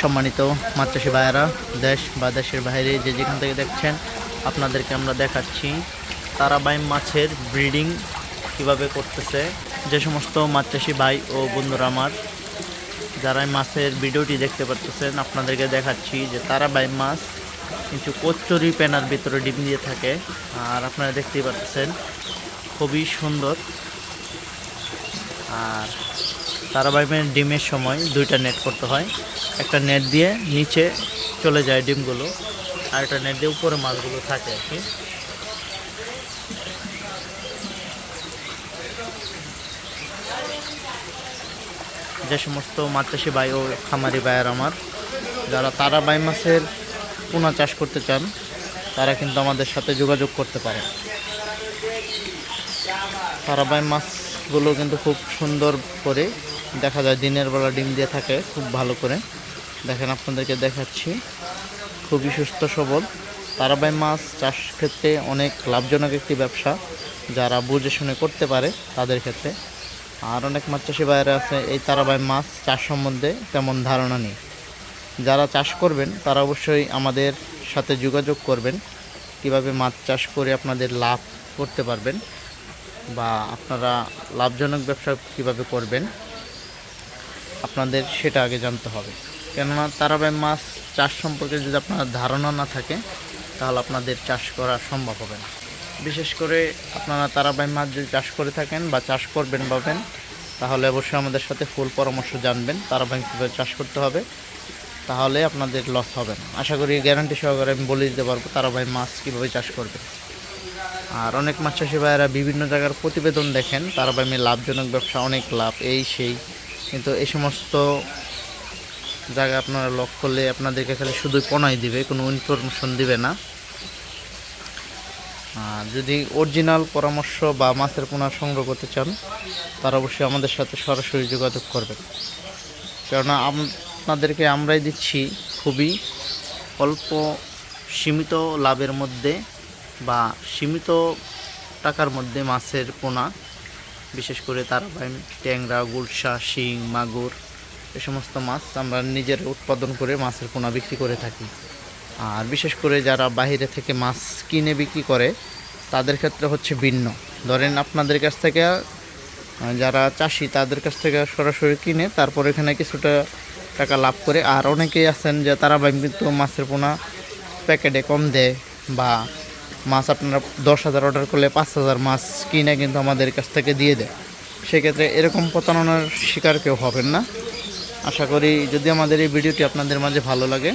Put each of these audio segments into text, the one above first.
সম্মানিত মাতৃষী ভাইয়েরা দেশ বা দেশের বাইরে যে যেখান থেকে দেখছেন, আপনাদেরকে আমরা দেখাচ্ছি তারাবাই মাছের ব্রিডিং কীভাবে করতেছে। যে সমস্ত মাতৃষী ভাই ও বন্ধুরা আমার, যারা মাছের ভিডিওটি দেখতে পাচ্ছেন আপনাদেরকে দেখাচ্ছি যে তারাবাই মাছ কিন্তু কচ্চরি পেনার ভিতরে ডিম দিয়ে থাকে। আর আপনারা দেখতেই পাচ্ছেন খুবই সুন্দর। আর তারাবাইমের ডিমের সময় দুইটা নেট করতে হয়। একটা নেট দিয়ে নিচে চলে যায় ডিমগুলো, আর একটা নেট দিয়ে উপরে মাছগুলো থাকে আর কি। যে সমস্ত মাছ চাষি ভাই ও খামারি ভাইয়ের আমার, যারা তারা তারাবাই মাছের পোনা চাষ করতে চান, তারা কিন্তু আমাদের সাথে যোগাযোগ করতে পারে। তারা তারাবাই মাছগুলো কিন্তু খুব সুন্দর করে দেখা যায় দিনের বেলা ডিম দিয়ে থাকে খুব ভালো করে। দেখেন আপনাদেরকে দেখাচ্ছি। খুবই সুস্থ, সবল। তারাবাই মাছ চাষ ক্ষেত্রে অনেক লাভজনক একটি ব্যবসা, যারা বুঝে শুনে করতে পারে তাদের ক্ষেত্রে। আর অনেক মাছ চাষি বাইরে আছে, এই তারাবাই মাছ চাষ সম্বন্ধে তেমন ধারণা নেই। যারা চাষ করবেন, তারা অবশ্যই আমাদের সাথে যোগাযোগ করবেন। কীভাবে মাছ চাষ করে আপনাদের লাভ করতে পারবেন বা আপনারা লাভজনক ব্যবসা কীভাবে করবেন। আপনাদের সেটা আগে জানতে হবে। কেননা তারাবাই মাছ চাষ সম্পর্কে যদি আপনার ধারণা না থাকে, তাহলে আপনাদের চাষ করা সম্ভব হবে না। বিশেষ করে আপনারা তারাবাই মাছ যদি চাষ করে থাকেন বা চাষ করবেন ভাবেন, তাহলে অবশ্যই আমাদের সাথে ফুল পরামর্শ জানবেন তারাবাই কীভাবে চাষ করতে হবে। তাহলে আপনাদের লস হবে না। আশা করি গ্যারান্টি সহকারে আমি বলে দিতে পারব তারাবাই মাছ কীভাবে চাষ করবে আর অনেক মাছ চাষি ভাইয়েরা বিভিন্ন জায়গার প্রতিবেদন দেখেন তারাবাই লাভজনক ব্যবসা, অনেক লাভ, এই সেই। কিন্তু এই সমস্ত জায়গা আপনারা লক করলে আপনাদেরকে খালি শুধু পনাই দিবে, কোনো ইনফরমেশন দিবে না। যদি অরিজিনাল পরামর্শ বা মাছের পোনা সংগ্রহ করতে চান, তারা অবশ্যই আমাদের সাথে সরাসরি যোগাযোগ করবেন। কেননা আপনাদেরকে আমরাই দিচ্ছি খুবই অল্প সীমিত লাভের মধ্যে বা সীমিত টাকার মধ্যে মাছের পোনা। বিশেষ করে তারাবাইন, ট্যাংরা, গুলশা, শিং, মাগুর, এ সমস্ত মাছ আমরা নিজের উৎপাদন করে মাছের পোনা বিক্রি করে থাকি। আর বিশেষ করে যারা বাইরে থেকে মাছ কিনে বিক্রি করে, তাদের ক্ষেত্রে হচ্ছে ভিন্ন। ধরেন আপনাদের কাছ থেকে যারা চাষি, তাদের কাছ থেকে সরাসরি কিনে তারপর এখানে কিছুটা টাকা লাভ করে। আর অনেকেই আছেন যে তারা কিন্তু মাছের পোনা প্যাকেটে কম দেয় বা মাছ আপনারা দশ হাজার অর্ডার করলে পাঁচ হাজার মাছ কিনে কিন্তু আমাদের কাছ থেকে দিয়ে দেয়। সেক্ষেত্রে এরকম প্রতারণার শিকার কেউ হবেন না। আশা করি যদি আমাদের এই ভিডিওটি আপনাদের মাঝে ভালো লাগে,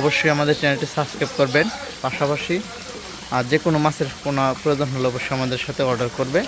অবশ্যই আমাদের চ্যানেলটি সাবস্ক্রাইব করবেন পাশাপাশি। আর যে কোনো মাছের কোনো প্রয়োজন হলে অবশ্যই আমাদের সাথে অর্ডার করবে।